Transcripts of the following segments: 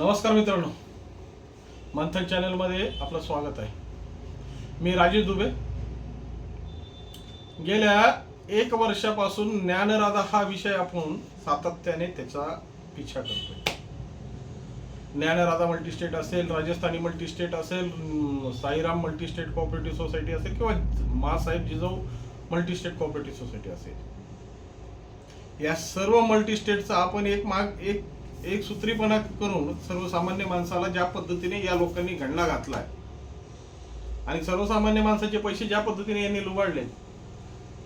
नमस्कार मित्रांनो. मंथन चॅनलमध्ये आपलं स्वागत आहे. मी राजीव दुबे. गेल्या एक वर्षापासून ज्ञानराधा हा विषय आपण सातत्याने त्याचा पिछा करतोय. ज्ञानराधा मल्टीस्टेट असेल राजस्थानी मल्टीस्टेट असेल साईराम मल्टीस्टेट कोऑपरेटिव्ह सोसायटी असेल किंवा Masaheb Jijau multistate cooperative society असेल. या सर्व मल्टीस्टेटचा आपण एक माग एक एक सूत्रीपणा करून सर्वसामान्य माणसाला ज्या पद्धतीने या लोकांनी गणला घातलाय आणि सर्वसामान्य माणसाचे पैसे ज्या पद्धतीने यांनी लुबाडले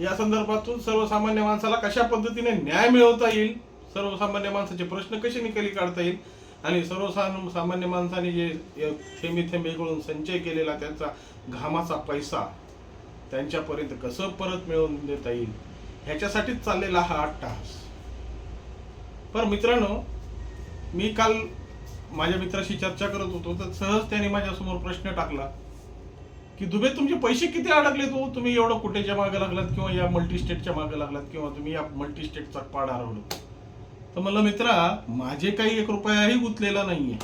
या संदर्भातून सर्वसामान्य माणसाला कशा पद्धतीने न्याय मिळवता येईल? सर्वसामान्य माणसाचे प्रश्न कसे निकाली काढता येईल? आणि सर्वसाम सामान्य माणसाने जे थेंबे थेंबे करून संचय केलेला त्यांचा घामाचा पैसा त्यांच्यापर्यंत कसं परत मिळवून देता येईल? ह्याच्यासाठीच चाललेला हा अट्टहास पर मित्रांनो मी काल माझ्या मित्राशी चर्चा करत होतो तर सहज त्याने माझ्यासमोर प्रश्न टाकला की दुबे तुमचे पैसे किती अडकले तो? तुम्ही एवढं कुठेच्या मागे लागलात किंवा या मल्टीस्टेटच्या मागे लागलात किंवा तुम्ही या मल्टीस्टेटचा पाड हरवलं? तर म्हणलं मित्रा माझे काही एक रुपयाही गुंतलेला नाहीये.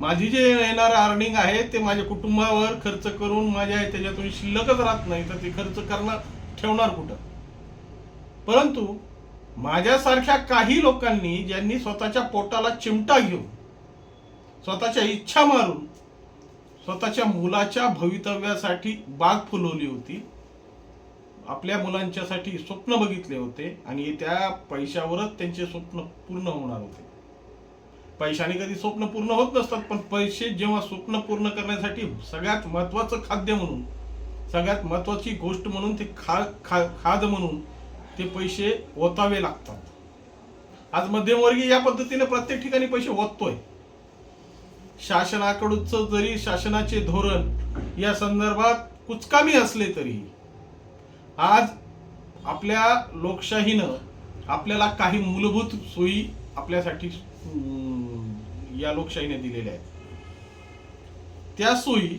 माझी जे येणार अर्निंग आहे ते माझ्या कुटुंबावर खर्च करून माझ्या त्याच्यातून शिल्लकच राहत नाही तर ते खर्च करणार ठेवणार कुठं? परंतु माझ्यासारख्या काही लोकांनी ज्यांनी स्वतःच्या पोटाला चिमटा घेऊन स्वतःच्या इच्छा मारून स्वतःच्या मुलाच्या भवितव्यासाठी बाग फुलवली होती आपल्या मुलांच्यासाठी स्वप्न बघितले होते आणि त्या पैशावरच त्यांचे स्वप्न पूर्ण होणार होते. पैशाने कधी स्वप्न पूर्ण होत नसतात पण पैसे जेव्हा स्वप्न पूर्ण करण्यासाठी सगळ्यात महत्वाचं खाद्य म्हणून सगळ्यात महत्वाची गोष्ट म्हणून ते खा खा खाद म्हणून ते पैसे ओतावे लागतात. आज मध्यमवर्गीय या पद्धतीने प्रत्येक ठिकाणी पैसे ओततोय. शासनाकडूनच जरी शासनाचे धोरण या संदर्भात कुचकामी असले तरी आज आपल्या लोकशाहीनं आपल्याला काही मूलभूत सोयी आपल्यासाठी अं, या लोकशाहीने दिलेल्या आहेत. त्या सोयी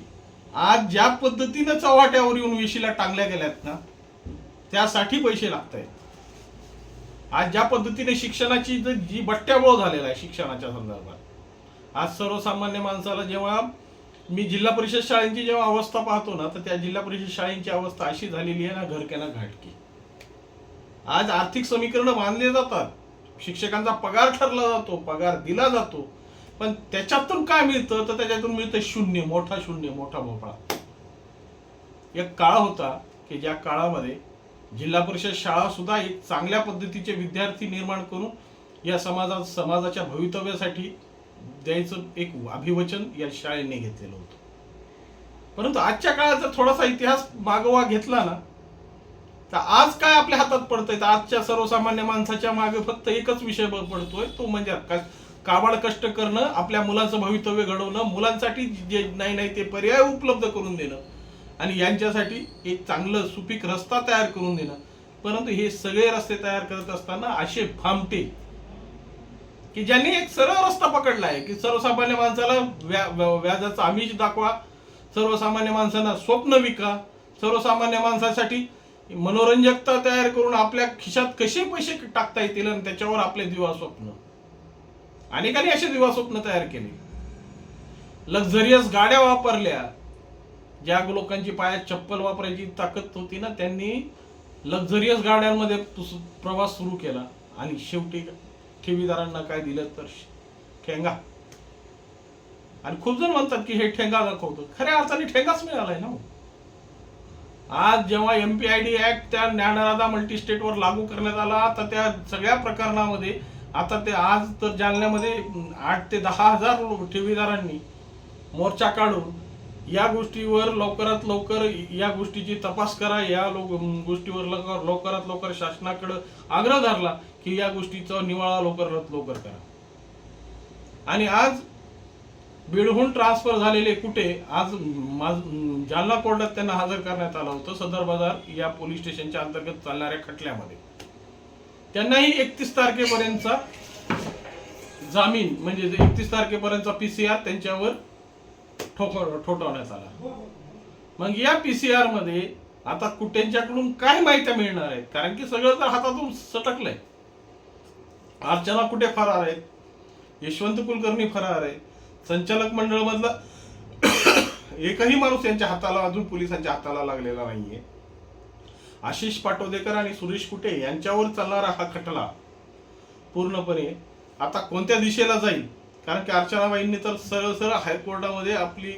आज ज्या पद्धतीनं चव्हाट्यावर येऊन वेशीला टांगल्या गेल्यात ना त्यासाठी पैसे लागत आहेत आज ज्या पद्धतीने शिक्षणाची जी बट्ट्याबोळ झालेला आहे शिक्षणाच्या संदर्भात आज सर्वसामान्य माणसाला जेव्हा मी जिल्हा परिषद शाळेंची जेव्हा अवस्था पाहतो ना तर त्या जिल्हा परिषद शाळेंची अवस्था अशी झालेली आहे ना घरक्याना घाटकी. आज आर्थिक समीकरण बांधले जातात. शिक्षकांचा पगार ठरला जातो पगार दिला जातो. पण त्याच्यातून काय मिळतं? तर त्याच्यातून मिळतं शून्य मोठा शून्य मोठा भोपळा. एक काळ होता की ज्या काळामध्ये जिल्हा परिषद शाळा सुद्धा एक चांगल्या पद्धतीचे विद्यार्थी निर्माण करून या समाजा समाजाच्या भवितव्यासाठी द्यायचं एक अभिवचन या शाळेने घेतलेलं होतं. परंतु आजच्या काळात जर थोडासा इतिहास मागोवा घेतला ना तर आज काय आपल्या हातात पडतंय? तर आजच्या सर्वसामान्य माणसाच्या मागे फक्त एकच विषय पडतोय तो म्हणजे काबाड कष्ट करणं आपल्या मुलांचं भवितव्य घडवणं मुलांसाठी जे नाही नाही ते पर्याय उपलब्ध करून देणं. आणि यांच्यासाठी एक चांगलं सुपीक रस्ता तयार करून देणं. परंतु हे सगळे रस्ते तयार करत असताना असे फामटे की ज्यांनी एक सरळ रस्ता पकडला आहे की सर्वसामान्य माणसाला व्या व्या- व्याजाचा आमिष दाखवा सर्वसामान्य माणसांना स्वप्न विका सर्वसामान्य माणसासाठी मनोरंजकता तयार करून आपल्या खिशात कसे पैसे टाकता येतील आणि त्याच्यावर आपले दिवा स्वप्न. अनेकांनी असे दिवा स्वप्न तयार केले. लक्झरियस गाड्या वापरल्या. ज्या लोकांची पायात चप्पल वापरायची ताकद होती ना त्यांनी लक्झरियस गाड्यांमध्ये प्रवास सुरू केला. आणि शेवटी ठेवीदारांना काय दिलं तर ठेंगा. आणि खूप जण म्हणतात की हे ठेंगा दाखवतो. खऱ्या अर्थाने ठेंगाच मिळालाय ना हो. आज जेव्हा M P I D act त्या ज्ञानराधा मल्टीस्टेटवर लागू करण्यात आला तर त्या सगळ्या प्रकरणामध्ये आता ते आज तर जालन्यामध्ये आठ ते दहा हजार ठेवीदारांनी मोर्चा काढून या गोष्टीवर लवकरात लवकर या गोष्टीची तपास करा. या लोक गोष्टीवर लवकर लवकरात लवकर शासनाकडे आग्रह धरला की या गोष्टीचा निवाळा लवकरात लवकर करा. आणि आज बीडहून ट्रान्सफर झालेले कुठे? आज जालना कोर्टात त्यांना हजर करण्यात आलं होतं. सदर बाजार या पोलीस स्टेशनच्या अंतर्गत चालणाऱ्या खटल्यामध्ये. त्यांनाही एकतीस तारखेपर्यंतचा जामीन म्हणजे एकतीस तारखेपर्यंतचा पीसीआर त्यांच्यावर ठोक ठोठवण्यात आला. मग या पी सी मध्ये आता कुट्यांच्याकडून काय माहिती मिळणार आहेत कारण की सगळं तर हातातून सटकलंय. अर्चना कुठे फरार आहेत? यशवंत कुलकर्णी फरार आहे. संचालक मंडळमधला एकही माणूस यांच्या हाताला अजून पोलिसांच्या हाताला लागलेला नाहीये. आशिष पाटोदेकर आणि सुरेश कुटे यांच्यावर चालणारा हा खटला पूर्णपणे आता कोणत्या दिशेला जाईल? कारण की अर्चनाबाईंनी तर सरळ सरळ हायकोर्टामध्ये आपली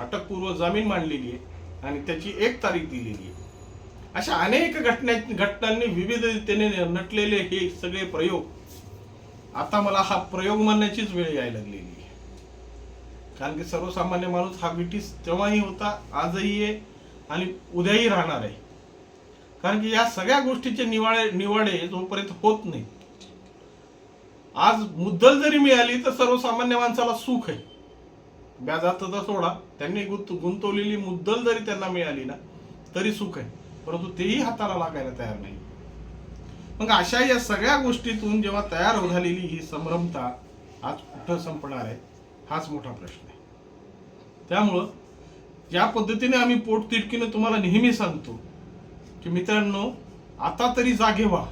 अटकपूर्व जामीन मांडलेली आहे आणि त्याची एक तारीख दिलेली आहे. अशा अनेक घटना घटनांनी विविधतेने नटलेले हे सगळे प्रयोग आता मला हा प्रयोग म्हणण्याचीच वेळ यायला लागलेली आहे. कारण की सर्वसामान्य माणूस हा ब्रिटिश तेव्हाही होता आजही आहे आणि उद्याही राहणार आहे. कारण की या सगळ्या गोष्टीचे निवाडे निवाडे जोपर्यंत होत नाही आज मुद्दल जरी मिळाली तर सर्वसामान्य माणसाला सुख आहे. व्याजाचं तर सोडा. त्यांनी गुंत गुंतवलेली मुद्दल जरी त्यांना मिळाली ना तरी सुख आहे. परंतु तेही हाताला लागायला तयार नाही. मग अशा या सगळ्या गोष्टीतून जेव्हा तयार झालेली ही संभ्रमता आज कुठं संपणार आहे हाच मोठा प्रश्न आहे. त्यामुळं ज्या पद्धतीने आम्ही पोटतिडकीनं तुम्हाला नेहमी सांगतो की मित्रांनो आता तरी जागे व्हा.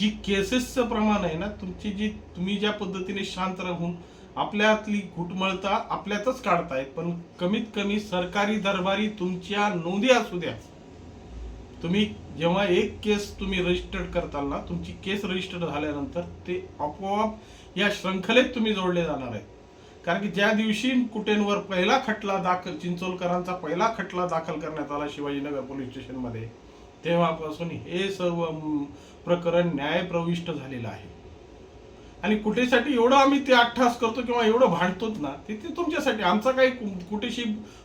जी केसेसचं प्रमाण आहे ना तुमची जी तुम्ही ज्या पद्धतीने शांत राहून आपल्यातली घुटमळता आपल्यातच काढतायत पण कमीत कमी सरकारी दरबारी तुमच्या नोंदी असू द्या. तुम्ही जेव्हा एक केस तुम्ही रजिस्टर्ड करताल ना तुमची केस रजिस्टर्ड झाल्यानंतर ते आपोआप या शृंखलेत तुम्ही जोडले जाणार आहेत. कारण की ज्या दिवशी कुटेंवर पहिला खटला दाखल चिंचोलकरांचा पहिला खटला दाखल करण्यात आला शिवाजीनगर पोलीस स्टेशनमध्ये तेव्हापासून हे सर्व प्रकरण न्यायप्रविष्ट झालेलं आहे. आणि कुठेसाठी एवढं आम्ही ते अठ्ठास करतो किंवा एवढं भांडतोच ना ते ते तुमच्यासाठी. आमचा काही कुठेशी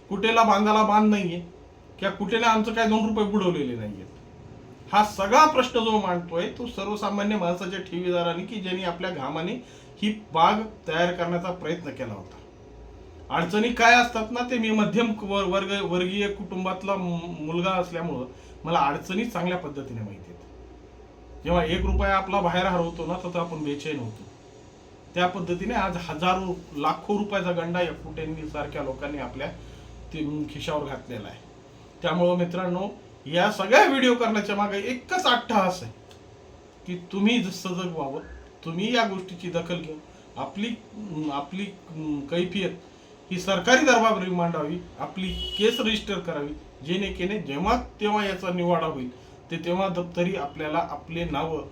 कुठेला बांधाला बांध नाहीये किंवा कुठेला आमचं काय दोन रुपये बुडवलेले नाहीयेत. हा सगळा प्रश्न जो मांडतोय तो सर्वसामान्य माणसाच्या ठेवीदारांनी की ज्यांनी आपल्या घामाने ही बाग तयार करण्याचा प्रयत्न केला होता. अडचणी काय असतात ना ते मी मध्यम वर्ग वर्गीय कुटुंबातला मुलगा असल्यामुळं मला अडचणी चांगल्या पद्धतीने माहिती आहेत जेव्हा एक रुपया आपला बाहेर हरवतो ना तर आपण बेचैन होतो. त्या पद्धतीने आज हजारो लाखो रुपयाचा गंडा या फुटेंनी सारख्या लोकांनी आपल्या ते खिशावर घातलेला आहे. त्यामुळं मित्रांनो या सगळ्या व्हिडिओ करण्याच्या मागे एकच अट्टहास आहे की तुम्ही सजग व्हावं. तुम्ही या गोष्टीची दखल घेऊन आपली आपली कैफियत ही सरकारी दरबारी मांडावी आपली केस रजिस्टर करावी. जेणे जेव्हा तेव्हा याचा निवाडा होईल ते तेव्हा दप्तरी आपल्याला आपले नावं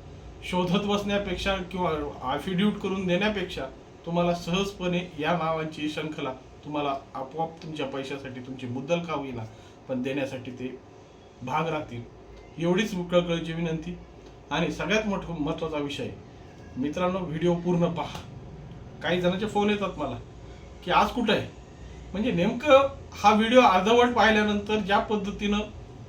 शोधत बसण्यापेक्षा किंवा ॲफिड्यूट करून देण्यापेक्षा तुम्हाला सहजपणे या नावांची शंखला तुम्हाला आपोआप तुमच्या पैशासाठी तुमची मुद्दल का होईना पण देण्यासाठी ते भाग राहतील. एवढीच कळकळीची विनंती. आणि सगळ्यात मोठं महत्त्वाचा विषय मित्रांनो व्हिडिओ पूर्ण पहा. काही जणांचे फोन येतात मला की आज कुठं आहे? म्हणजे नेमकं हा व्हिडिओ अर्धवट पाहिल्यानंतर ज्या पद्धतीनं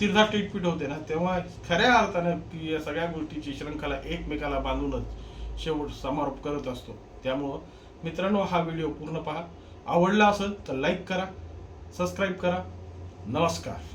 तिरधा ट्रीटपीट होते ना तेव्हा खऱ्या अर्थानं की या सगळ्या गोष्टीची श्रृंखला एकमेकाला बांधूनच शेवट समारोप करत असतो. त्यामुळं मित्रांनो हा व्हिडिओ पूर्ण पहा. आवडला असेल तर लाईक करा सबस्क्राईब करा. नमस्कार.